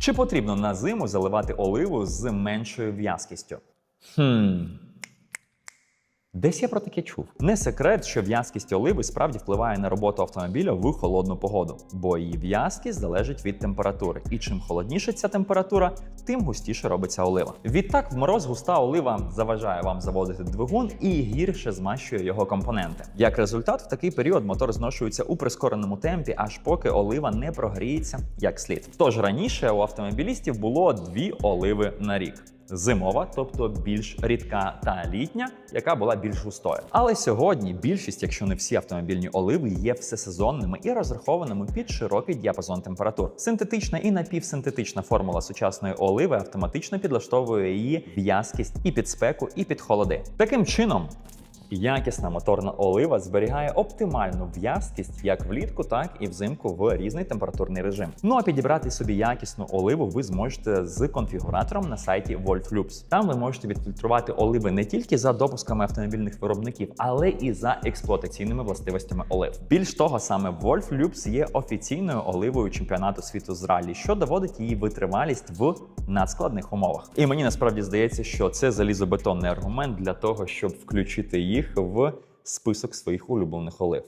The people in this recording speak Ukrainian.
Чи потрібно на зиму заливати оливу з меншою в'язкістю? Хм. Десь я про таке чув. Не секрет, що в'язкість оливи справді впливає на роботу автомобіля в холодну погоду, бо її в'язкість залежить від температури. І чим холодніша ця температура, тим густіше робиться олива. Відтак, в мороз густа олива заважає вам заводити двигун і гірше змащує його компоненти. Як результат, в такий період мотор зношується у прискореному темпі, аж поки олива не прогріється як слід. Тож раніше у автомобілістів було дві оливи на рік. Зимова, тобто більш рідка та літня, яка була більш густою. Але сьогодні більшість, якщо не всі автомобільні оливи, є всесезонними і розрахованими під широкий діапазон температур. Синтетична і напівсинтетична формула сучасної оливи автоматично підлаштовує її в'язкість і під спеку, і під холоди. Таким чином. Якісна моторна олива зберігає оптимальну в'язкість як влітку, так і взимку в різний температурний режим. Ну а підібрати собі якісну оливу ви зможете з конфігуратором на сайті Wolf Там ви можете відфільтрувати оливи не тільки за допусками автомобільних виробників, але і за експлуатаційними властивостями олив. Більш того, саме Wolf є офіційною оливою чемпіонату світу з ралі, що доводить її витривалість в надскладних умовах. І мені насправді здається, що це залізобетонний аргумент для того, щоб включити їх в список своїх улюблених олив.